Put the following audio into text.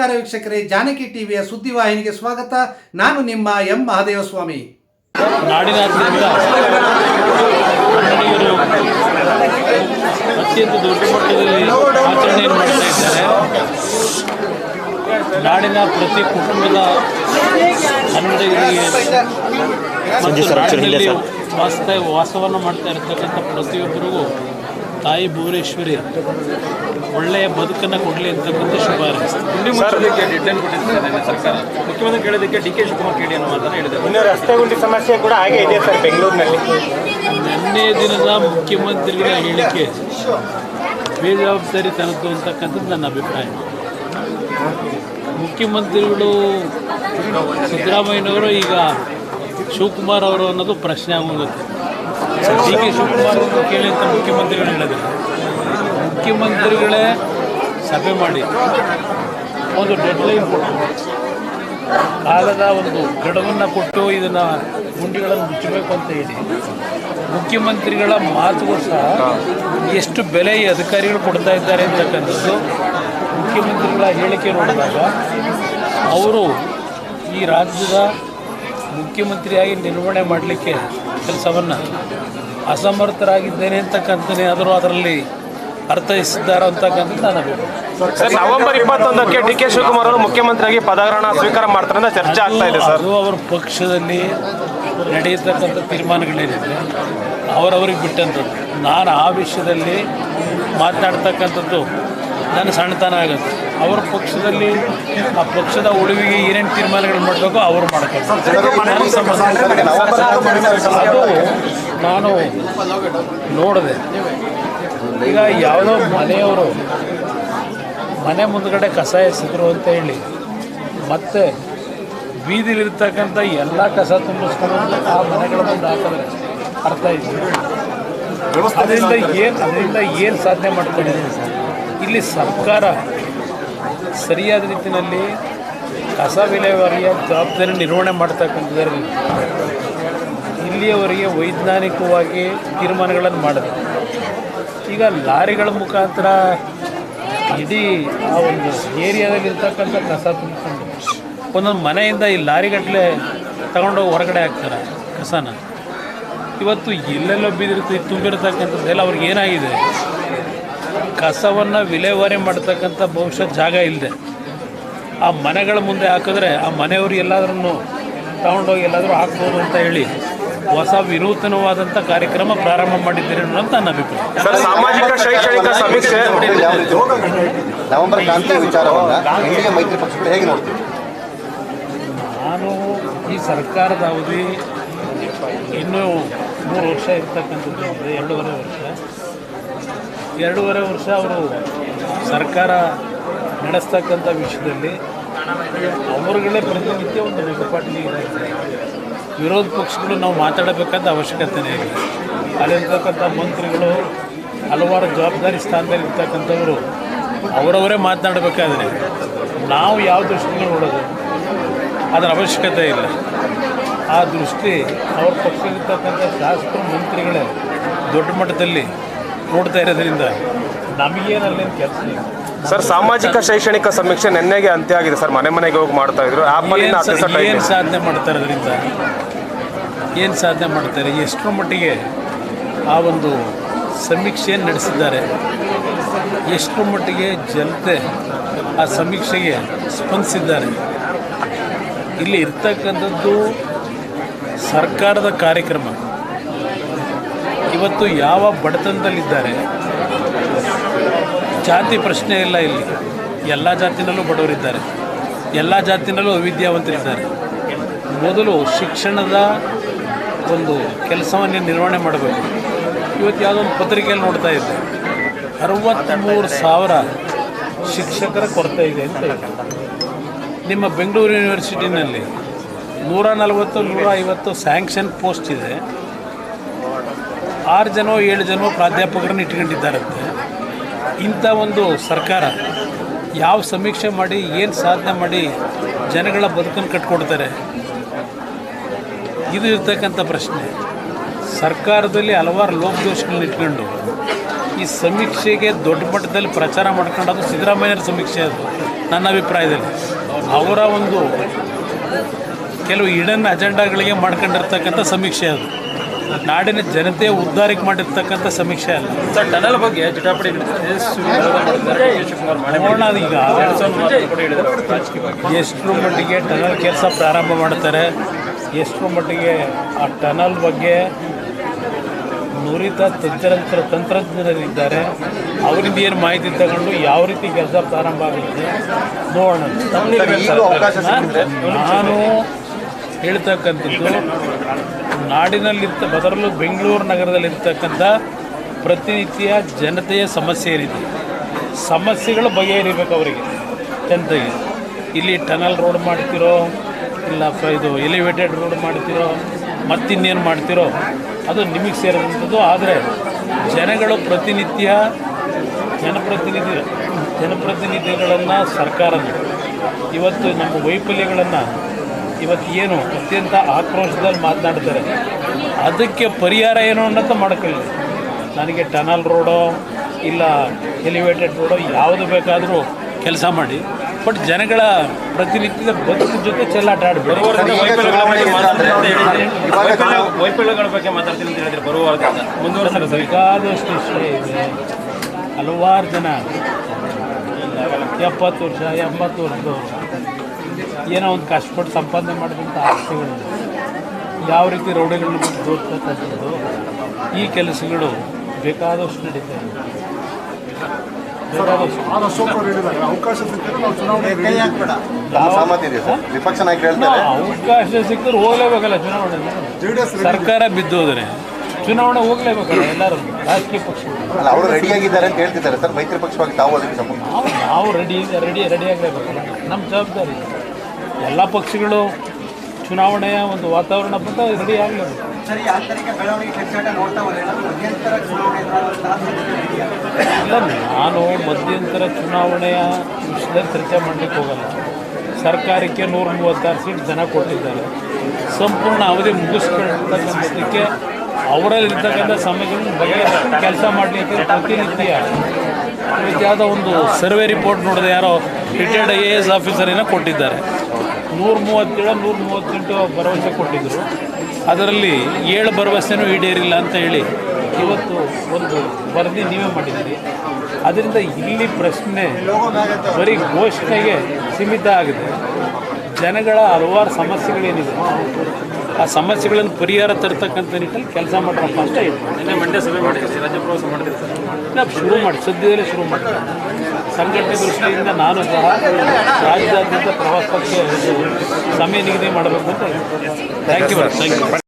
ನಮಸ್ಕಾರ ವೀಕ್ಷಕರೇ ಜಾನಕಿ ಟಿವಿಯ ಸುದ್ದಿವಾಹಿನಿಗೆ ಸ್ವಾಗತ. ನಾನು ನಿಮ್ಮ ಎಂ. ಮಹಾದೇವಸ್ವಾಮಿ. ಸ್ವಾಮಿ ಕನ್ನಡಿಗರು ಅತ್ಯಂತ ದೊಡ್ಡ ಮಟ್ಟದಲ್ಲಿ ಆಚರಣೆಯನ್ನು ಮಾಡ್ತಾ ಇದ್ದಾರೆ. ನಾಡಿನ ಪ್ರತಿ ಕುಟುಂಬದ ಕನ್ನಡಿಗರಿಗೆ ಮತ್ತು ನಾಡಿನಲ್ಲಿ ವಾಸ್ತ ವಾಸವನ್ನು ಮಾಡ್ತಾ ಇರ್ತಕ್ಕಂಥ ಪ್ರತಿಯೊಬ್ಬರಿಗೂ ತಾಯಿ ಭುವನೇಶ್ವರಿ ಒಳ್ಳೆಯ ಬದುಕನ್ನು ಕೊಡಲಿ ಅಂತಕ್ಕಂಥ ಶುಭ ಸರ್ಕಾರ. ಮುಖ್ಯಮಂತ್ರಿ ಕೇಳೋದಕ್ಕೆ ಡಿ ಕೆ ಶಿವಕುಮಾರ್ ಕೇಳಿ ಅನ್ನೋ ಮಾತನ್ನು ಹೇಳಿದೆ ಇನ್ನು ರಸ್ತೆ ಗುಂಡಿ ಸಮಸ್ಯೆ ಕೂಡ ಹಾಗೆ ಇದೆ ಸರ್ ಬೆಂಗಳೂರಿನಲ್ಲಿ. ನಿನ್ನೆ ದಿನದ ಮುಖ್ಯಮಂತ್ರಿಗಳ ಹೇಳಿಕೆ ಬೇಜವಾಬ್ದಾರಿತನದ್ದು ಅಂತಕ್ಕಂಥದ್ದು ನನ್ನ ಅಭಿಪ್ರಾಯ. ಮುಖ್ಯಮಂತ್ರಿಗಳು ಸಿದ್ದರಾಮಯ್ಯನವರು ಈಗ ಶಿವಕುಮಾರ್ ಅವರು ಅನ್ನೋದು ಪ್ರಶ್ನೆ ಆಗೋಗುತ್ತೆ ಡಿ ಕೆ ಶಿವಕುಮಾರ್ ಅವರು ಕೇಳಿ ಅಂತ ಮುಖ್ಯಮಂತ್ರಿಗಳು ಹೇಳಿದ್ರು ಮುಖ್ಯಮಂತ್ರಿಗಳೇ ಸಭೆ ಮಾಡಿ ಒಂದು ಡೆಡ್ಲೈನ್ ಕೊಟ್ಟು ಕಾಲದ ಒಂದು ಗಡವನ್ನು ಕೊಟ್ಟು ಇದನ್ನು ಗುಂಡಿಗಳನ್ನು ಮುಚ್ಚಬೇಕು ಅಂತ ಹೇಳಿ ಮುಖ್ಯಮಂತ್ರಿಗಳ ಮಾತುಗಳು ಸಹ ಎಷ್ಟು ಬೆಲೆ ಈ ಅಧಿಕಾರಿಗಳು ಕೊಡ್ತಾ ಇದ್ದಾರೆ ಅಂತಕ್ಕಂಥದ್ದು ಮುಖ್ಯಮಂತ್ರಿಗಳ ಹೇಳಿಕೆ ನೋಡಿದಾಗ ಅವರು ಈ ರಾಜ್ಯದ ಮುಖ್ಯಮಂತ್ರಿಯಾಗಿ ನಿರ್ವಹಣೆ ಮಾಡಲಿಕ್ಕೆ ಕೆಲಸವನ್ನು ಅಸಮರ್ಥರಾಗಿದ್ದೇನೆ ಅಂತಕ್ಕಂಥನೇ ಆದರೂ ಅದರಲ್ಲಿ ಅರ್ಥೈಸಿದ್ದಾರೆ ಅಂತಕ್ಕಂಥದ್ದು ನನ್ನ ಸರ್ ನವೆಂಬರ್ ಇಪ್ಪತ್ತೊಂದಕ್ಕೆ ಡಿ ಕೆ ಶಿವಕುಮಾರ್ ಅವರು ಮುಖ್ಯಮಂತ್ರಿಯಾಗಿ ಪದಗ್ರಹಣ ಸ್ವೀಕಾರ ಮಾಡ್ತಾರೆ ಅಂತ ಚರ್ಚೆ ಆಗ್ತಾ ಇದೆ ಸರ್. ಅದು ಅವರ ಪಕ್ಷದಲ್ಲಿ ನಡೆಯತಕ್ಕಂಥ ತೀರ್ಮಾನಗಳೇನಿದೆ ಅವರವ್ರಿಗೆ ಬಿಟ್ಟಂಥದ್ದು. ನಾನು ಆ ವಿಷಯದಲ್ಲಿ ಮಾತನಾಡ್ತಕ್ಕಂಥದ್ದು ನನ್ನ ಸಣ್ಣತನ ಆಗುತ್ತೆ. ಅವ್ರ ಪಕ್ಷದಲ್ಲಿ ಆ ಪಕ್ಷದ ಉಳಿವಿಗೆ ಏನೇನು ತೀರ್ಮಾನಗಳು ಮಾಡಬೇಕೋ ಅವರು ಮಾಡ್ತಾರೆ. ಅದು ನಾನು ನೋಡಿದೆ. ಈಗ ಯಾವುದೋ ಮನೆಯವರು ಮನೆ ಮುಂದ್ಗಡೆ ಕಸ ಎಸೆದ್ರು ಅಂತ ಹೇಳಿ ಮತ್ತೆ ಬೀದಿಲಿರ್ತಕ್ಕಂಥ ಎಲ್ಲ ಕಸ ತುಂಬಿಸ್ಕೊಂಡು ಆ ಮನೆಗಳ ಮುಂದೆ ಹಾಕಿದ್ರೆ ಅರ್ಥ ಇದೆ ಅದರಿಂದ ಏನು ಅದರಿಂದ ಏನು ಸಾಧನೆ ಮಾಡ್ತಾರೆ ಇಲ್ಲಿ ಸರ್ಕಾರ ಸರಿಯಾದ ರೀತಿಯಲ್ಲಿ ಕಸ ವಿಲೇವಾರಿಯ ಜವಾಬ್ದಾರಿ ನಿರ್ವಹಣೆ ಮಾಡ್ತಕ್ಕಂಥದ್ರಲ್ಲಿ ಇಲ್ಲಿಯವರಿಗೆ ವೈಜ್ಞಾನಿಕವಾಗಿ ತೀರ್ಮಾನಗಳನ್ನು ಮಾಡಿದೆ ಈಗ ಲಾರಿಗಳ ಮುಖಾಂತರ ಇಡೀ ಆ ಒಂದು ಏರಿಯಾದಲ್ಲಿರ್ತಕ್ಕಂಥ ಕಸ ತುಂಬಿಕೊಂಡು ಒಂದೊಂದು ಮನೆಯಿಂದ ಈ ಲಾರಿಗಟ್ಟಲೆ ತಗೊಂಡೋಗಿ ಹೊರಗಡೆ ಹಾಕ್ತಾರೆ ಕಸನ. ಇವತ್ತು ಎಲ್ಲೆಲ್ಲೋ ಬಿದ್ದಿರ್ತೀವಿ ತುಂಬಿರ್ತಕ್ಕಂಥದ್ದೆಲ್ಲ ಅವ್ರಿಗೆ ಏನಾಗಿದೆ? ಕಸವನ್ನು ವಿಲೇವಾರಿ ಮಾಡ್ತಕ್ಕಂಥ ಬಹುಶಃ ಜಾಗ ಇಲ್ಲದೆ ಆ ಮನೆಗಳ ಮುಂದೆ ಹಾಕಿದ್ರೆ ಆ ಮನೆಯವರು ಎಲ್ಲಾದ್ರೂ ತಗೊಂಡೋಗಿ ಎಲ್ಲಾದರೂ ಹಾಕ್ಬೋದು ಅಂತ ಹೇಳಿ ಹೊಸ ವಿನೂತನವಾದಂಥ ಕಾರ್ಯಕ್ರಮ ಪ್ರಾರಂಭ ಮಾಡಿದ್ದೀರಿ ಅನ್ನೋದು ನನ್ನ ಅಭಿಪ್ರಾಯ. ಸರ್ ಸಾಮಾಜಿಕ ಶೈಕ್ಷಣಿಕ ಸಮೀಕ್ಷೆ ನವೆಂಬರ್ ಕ್ರಾಂತಿ ವಿಚಾರವನ್ನ ಎನ್ಡಿಎ ಮೈತ್ರಿ ಪಕ್ಷಗಳು ಹೇಗೆ ನೋಡ್ತೀವಿ ನಾನು ಈ ಸರ್ಕಾರದ ಅವಧಿ ಇನ್ನೂ ಮೂರು ವರ್ಷ ಇರ್ತಕ್ಕಂಥದ್ದು ಎರಡೂವರೆ ವರ್ಷ. ಎರಡೂವರೆ ವರ್ಷ ಅವರು ಸರ್ಕಾರ ನಡೆಸ್ತಕ್ಕಂಥ ವಿಷಯದಲ್ಲಿ ಅವರುಗಳೇ ಪ್ರತಿನಿತ್ಯ ಒಂದು ಇದ್ದಾರೆ. ವಿರೋಧ ಪಕ್ಷಗಳು ನಾವು ಮಾತಾಡಬೇಕಂತ ಅವಶ್ಯಕತೆನೇ ಇದೆ ಅಲ್ಲಿರ್ತಕ್ಕಂಥ ಮಂತ್ರಿಗಳು ಹಲವಾರು ಜವಾಬ್ದಾರಿ ಸ್ಥಾನದಲ್ಲಿ ಇರ್ತಕ್ಕಂಥವರು ಅವರವರೇ ಮಾತನಾಡಬೇಕಾದ್ರೆ ನಾವು ಯಾವ ದೃಷ್ಟಿಯಿಂದ ನೋಡೋದು? ಅದರ ಅವಶ್ಯಕತೆ ಇಲ್ಲ. ಆ ದೃಷ್ಟಿ ಅವ್ರ ಪಕ್ಷದಲ್ಲಿರ್ತಕ್ಕಂಥ ಶಾಸಕರು, ಮಂತ್ರಿಗಳೇ ದೊಡ್ಡ ಮಟ್ಟದಲ್ಲಿ ನೋಡ್ತಾ ಇರೋದ್ರಿಂದ ನಮಗೇನಲ್ಲೇನು ಕೆಲಸ ಇಲ್ಲ. ಸರ್ ಸಾಮಾಜಿಕ ಶೈಕ್ಷಣಿಕ ಸಮೀಕ್ಷೆ ನಿನ್ನೆಗೆ ಅಂತ್ಯ ಆಗಿದೆ ಸರ್. ಮನೆ ಮನೆಗೆ ಹೋಗಿ ಮಾಡ್ತಾ ಇದ್ರು. ಏನು ಸಾಧನೆ ಮಾಡ್ತಾರೆ ಅದರಿಂದ ಏನು ಸಾಧನೆ ಮಾಡ್ತಾರೆ ಎಷ್ಟರ ಮಟ್ಟಿಗೆ ಆ ಒಂದು ಸಮೀಕ್ಷೆಯನ್ನು ನಡೆಸಿದ್ದಾರೆ. ಎಷ್ಟರ ಮಟ್ಟಿಗೆ ಜನತೆ ಆ ಸಮೀಕ್ಷೆಗೆ ಸ್ಪಂದಿಸಿದ್ದಾರೆ. ಇಲ್ಲಿ ಇರ್ತಕ್ಕಂಥದ್ದು ಸರ್ಕಾರದ ಕಾರ್ಯಕ್ರಮ. ಇವತ್ತು ಯಾವ ಬಡತನದಲ್ಲಿದ್ದಾರೆ? ಜಾತಿ ಪ್ರಶ್ನೆ ಇಲ್ಲ ಇಲ್ಲಿ. ಎಲ್ಲ ಜಾತಿನಲ್ಲೂ ಬಡವರಿದ್ದಾರೆ. ಎಲ್ಲ ಜಾತಿನಲ್ಲೂ ಅವಿದ್ಯಾವಂತರಿದ್ದಾರೆ. ಮೊದಲು ಶಿಕ್ಷಣದ ಒಂದು ಕೆಲಸವನ್ನು ನಿರ್ವಹಣೆ ಮಾಡಬೇಕು. ಇವತ್ತು ಯಾವುದೋ ಒಂದು ಪತ್ರಿಕೆಯಲ್ಲಿ ನೋಡ್ತಾ ಇದ್ದೆ. ಅರವತ್ತ್ಮೂರು ಸಾವಿರ ಶಿಕ್ಷಕರ ಕೊರತೆ ಇದೆ ಅಂತ ನಿಮ್ಮ ಬೆಂಗಳೂರು ಯೂನಿವರ್ಸಿಟಿನಲ್ಲಿ ನೂರ ನಲವತ್ತು, ನೂರ ಐವತ್ತು ಸ್ಯಾಂಕ್ಷನ್ ಪೋಸ್ಟ್ ಇದೆ. ಆರು ಜನ ಏಳು ಜನ ಪ್ರಾಧ್ಯಾಪಕರನ್ನು ಇಟ್ಕೊಂಡಿದ್ದಾರಂತೆ. ಇಂಥ ಒಂದು ಸರ್ಕಾರ ಯಾವ ಸಮೀಕ್ಷೆ ಮಾಡಿ, ಏನು ಸಾಧನೆ ಮಾಡಿ ಜನಗಳ ಬದುಕನ್ನು ಕಟ್ಕೊಡ್ತಾರೆ? ಇದು ಇರ್ತಕ್ಕಂಥ ಪ್ರಶ್ನೆ. ಸರ್ಕಾರದಲ್ಲಿ ಹಲವಾರು ಲೋಪದೋಷಗಳನ್ನ ಇಟ್ಕೊಂಡು ಈ ಸಮೀಕ್ಷೆಗೆ ದೊಡ್ಡ ಮಟ್ಟದಲ್ಲಿ ಪ್ರಚಾರ ಮಾಡ್ಕೊಂಡದು ಸಿದ್ದರಾಮಯ್ಯರ ಸಮೀಕ್ಷೆ ಅದು, ನನ್ನ ಅಭಿಪ್ರಾಯದಲ್ಲಿ. ಅವರ ಒಂದು ಕೆಲವು ಇಡನ್ ಅಜೆಂಡಾಗಳಿಗೆ ಮಾಡ್ಕೊಂಡಿರ್ತಕ್ಕಂಥ ಸಮೀಕ್ಷೆ ಅದು. ನಾಡಿನ ಜನತೆ ಉದ್ಧಾರಕ್ಕೆ ಮಾಡಿರ್ತಕ್ಕಂಥ ಸಮೀಕ್ಷೆ ಅಲ್ಲ. ಸರ್ ಟನಲ್ ಬಗ್ಗೆ ಜಟಾಪಟಿ ನೋಡೋಣ ಈಗ. ಎಷ್ಟರ ಮಟ್ಟಿಗೆ ಟನಲ್ ಕೆಲಸ ಪ್ರಾರಂಭ ಮಾಡ್ತಾರೆ ಎಷ್ಟರ ಮಟ್ಟಿಗೆ ಆ ಟನಲ್ ಬಗ್ಗೆ ನುರಿತ ತಂತ್ರ ತಂತ್ರಜ್ಞರಿದ್ದಾರೆ ಅವರಿಂದ ಏನು ಮಾಹಿತಿ ತಗೊಂಡು ಯಾವ ರೀತಿ ಕೆಲಸ ಪ್ರಾರಂಭ ಆಗುತ್ತೆ ನೋಡೋಣ. ನಾನು ಹೇಳ್ತಕ್ಕಂಥದ್ದು ನಾಡಿನಲ್ಲಿರ್ತ ಅದರಲ್ಲೂ ಬೆಂಗಳೂರು ನಗರದಲ್ಲಿರ್ತಕ್ಕಂಥ ಪ್ರತಿನಿತ್ಯ ಜನತೆಯ ಸಮಸ್ಯೆ ಏನಿದೆ? ಸಮಸ್ಯೆಗಳು ಬಗೆಹರಿಬೇಕು ಅವರಿಗೆ, ಜನತೆಗೆ. ಇಲ್ಲಿ ಟನಲ್ ರೋಡ್ ಮಾಡ್ತಿರೋ, ಇಲ್ಲ ಇದು ಎಲಿವೇಟೆಡ್ ರೋಡ್ ಮಾಡ್ತಿರೋ, ಮತ್ತಿನ್ನೇನು ಮಾಡ್ತಿರೋ, ಅದು ನಿಮಗೆ ಸೇರಿದಂಥದ್ದು. ಆದರೆ ಜನಗಳು ಪ್ರತಿನಿತ್ಯ ಜನಪ್ರತಿನಿಧಿ, ಜನಪ್ರತಿನಿಧಿಗಳನ್ನು ಸರ್ಕಾರದ ಇವತ್ತು ನಮ್ಮ ವೈಫಲ್ಯಗಳನ್ನು ಇವತ್ತು ಏನು ಅತ್ಯಂತ ಆಕ್ರೋಶದಲ್ಲಿ ಮಾತನಾಡ್ತಾರೆ. ಅದಕ್ಕೆ ಪರಿಹಾರ ಏನು ಅನ್ನೋದು ಮಾಡ್ಕೊಳ್ಳಿ. ನನಗೆ ಟನಲ್ ರೋಡೋ ಇಲ್ಲ ಎಲಿವೇಟೆಡ್ ರೋಡೋ ಯಾವುದು ಬೇಕಾದರೂ ಕೆಲಸ ಮಾಡಿ. ಬಟ್ ಜನಗಳ ಪ್ರತಿನಿತ್ಯದ ಬದುಕು ಜೊತೆ ಚೆಲ್ಲಾಟ ಆಡಬೇಡಿ. ವೈಫಲ್ಯಗಳ ಬಗ್ಗೆ ಮಾತಾಡ್ತೀನಿ ಅಂತ ಹೇಳಿದ್ರೆ ಇವಾಗ ವೈಫಲ್ಯ ವೈಫಲ್ಯಗಳ ಬಗ್ಗೆ ಮಾತಾಡ್ತೀನಿ ಅಂತ ಹೇಳಿದ್ರೆ ಬರುವ ವಾರದಿಂದ ಮುಂದುವರೆಸಿದ್ರೆ ಸರಿ. ಬೇಕಾದಷ್ಟು ವಿಷಯ ಇದೆ. ಹಲವಾರು ಜನ. ಎಪ್ಪತ್ತು ವರ್ಷ ಎಂಬತ್ತು ವರ್ಷದವರು. ಏನೋ ಒಂದು ಕಷ್ಟಪಟ್ಟು ಸಂಪಾದನೆ ಮಾಡಿದಂಥ ಆಸ್ತಿಗಳಿದೆ ಯಾವ ರೀತಿ ರೌಡಿಗಳನ್ನ ಬಿಟ್ಟು ತೋರ್ತಕ್ಕಂಥದ್ದು ಈ ಕೆಲಸಗಳು ಬೇಕಾದಷ್ಟು ನಡೀತಾ ಇದೆ. ಅವಕಾಶ ಸಿಕ್ಕಿದ್ರೆ ನಾವು ಚುನಾವಣೆ ತಮ್ಮ ಸಹಮತ ಇದೆ ಸರ್. ವಿಪಕ್ಷ ನಾಯಕರು ಹೇಳ್ತಾರೆ ಅವಕಾಶ ಸಿಕ್ಕಿದ್ರೆ ಹೋಗ್ಲೇಬೇಕಲ್ಲ ಚುನಾವಣೆ. ಸರ್ಕಾರ ಬಿದ್ದು ಹೋದರೆ ಸರ್ಕಾರ ಬಿದ್ದೋದ್ರೆ ಚುನಾವಣೆ ಹೋಗ್ಲೇಬೇಕಲ್ಲ ಎಲ್ಲರೂ ರಾಜಕೀಯ ಪಕ್ಷ ಅವರು ಅವರು ರೆಡಿಯಾಗಿದ್ದಾರೆ ಅಂತ ಹೇಳ್ತಿದ್ದಾರೆ ಸರ್. ಮೈತ್ರಿ ಪಕ್ಷವಾಗಿ ತಾವು ಅದಕ್ಕೆ ನಾವು ರೆಡಿ ರೆಡಿ ರೆಡಿ ಆಗಲೇಬೇಕಲ್ಲ. ನಮ್ಮ ಜವಾಬ್ದಾರಿ ಎಲ್ಲ ಪಕ್ಷಗಳು ಚುನಾವಣೆಯ ಒಂದು ವಾತಾವರಣ ಬಂದ ರೆಡಿ ಇದೆಯಾ? ಇಲ್ಲ ನಾನು ಮಧ್ಯಂತರ ಚುನಾವಣೆಯ ವಿಷಯದಲ್ಲಿ ಚರ್ಚೆ ಮಾಡಲಿಕ್ಕೆ ಹೋಗಲ್ಲ. ಸರ್ಕಾರಕ್ಕೆ ನೂರ ಮೂವತ್ತಾರು ಸೀಟ್ ಜನ ಕೊಟ್ಟಿದ್ದಾರೆ. ಸಂಪೂರ್ಣ ಅವಧಿ ಮುಗಿಸ್ಕೊಳ್ತಕ್ಕಂಥದ್ದಕ್ಕೆ ಅವರಲ್ಲಿರ್ತಕ್ಕಂಥ ಸಮಸ್ಯೆಗಳನ್ನು ಬಗೆಹರಿಸ್ಕೊಂಡು ಕೆಲಸ ಮಾಡಲಿಕ್ಕೆ ಪ್ರತಿನಿತ್ಯ ಯಾವುದೋ ಒಂದು ಸರ್ವೆ ರಿಪೋರ್ಟ್ ನೋಡಿದೆ ಯಾರೋ ರಿಟೈರ್ಡ್ ಐ ಎ ಎಸ್ ಆಫೀಸರೇನೋ ಕೊಟ್ಟಿದ್ದಾರೆ. ನೂರ ಮೂವತ್ತೇಳು ನೂರ ಮೂವತ್ತೆಂಟು ಭರವಸೆ ಕೊಟ್ಟಿದ್ದರು ಅದರಲ್ಲಿ ಏಳು ಭರವಸೆನೂ ಈಡೇರಿಲ್ಲ ಅಂತ ಹೇಳಿ ಇವತ್ತು ಒಂದು ವರದಿ ನೀವೇ ಮಾಡಿದ್ದೀರಿ. ಅದರಿಂದ ಇಲ್ಲಿ ಪ್ರಶ್ನೆ ಬರೀ ಘೋಷಣೆಗೆ ಸೀಮಿತ ಆಗಿದೆ. ಜನಗಳ ಹಲವಾರು ಸಮಸ್ಯೆಗಳೇನಿದೆ? ಆ ಸಮಸ್ಯೆಗಳನ್ನು ಪರಿಹಾರ ತರ್ತಕ್ಕಂಥ ನಿಟ್ಟಲ್ಲಿ ಕೆಲಸ ಮಾಡ್ರಪ್ಪ ಅಷ್ಟೇ ಇದೆ ನಿನ್ನೆ ಮಂಡ್ಯ ಸಭೆ ಮಾಡಿದ್ದೀರಿ ರಾಜ್ಯ ಪ್ರವಾಸ ಮಾಡಿದ್ರಿ ನಾವು ಶುರು ಮಾಡಿ ಸದ್ಯದಲ್ಲೇ ಶುರು ಮಾಡಿ ಸಂಘಟನೆ ದೃಷ್ಟಿಯಿಂದ ನಾನು ಸಹ ರಾಜ್ಯಾದ್ಯಂತ ಪ್ರವಾಸಕ್ಕೆ ಸಮಯ ನಿಗದಿ ಮಾಡಬೇಕು ಅಂತ ಥ್ಯಾಂಕ್ ಯು ಥ್ಯಾಂಕ್ ಯು